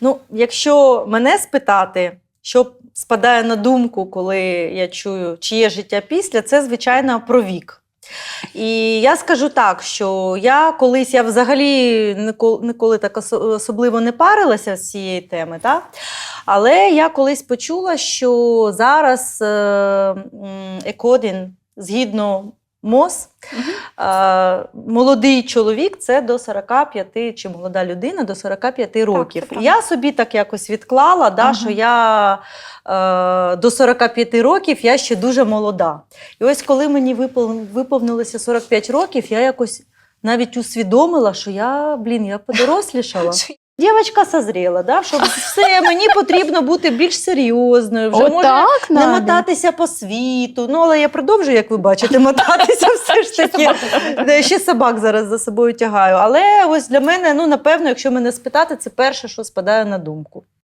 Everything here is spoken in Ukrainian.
Ну, якщо мене спитати, що спадає на думку, коли я чую, чи є життя після, це звичайно про вік. І я скажу так, що я колись я взагалі ніколи, так особливо не парилася з цієї теми, так? але я колись почула, що зараз е, Екодін, згідно МОЗ, е, молодий чоловік це до 45, чи молода людина до 45 років. правда. я собі так якось відклала, да, Ага. що я е, до 45 років я ще дуже молода. І ось коли мені виповнилося 45 років, я якось навіть усвідомила, що я, блін, я подорослішала. Дівчинка созріла, да, що все, мені потрібно бути більш серйозною, вже може так, не надо. мотатися по світу. Ну, але я продовжую, як ви бачите, мотатися все ж таки. Де Ще собак зараз за собою тягаю. Але ось для мене, ну, напевно, якщо мене спитати, це перше, що спадає на думку.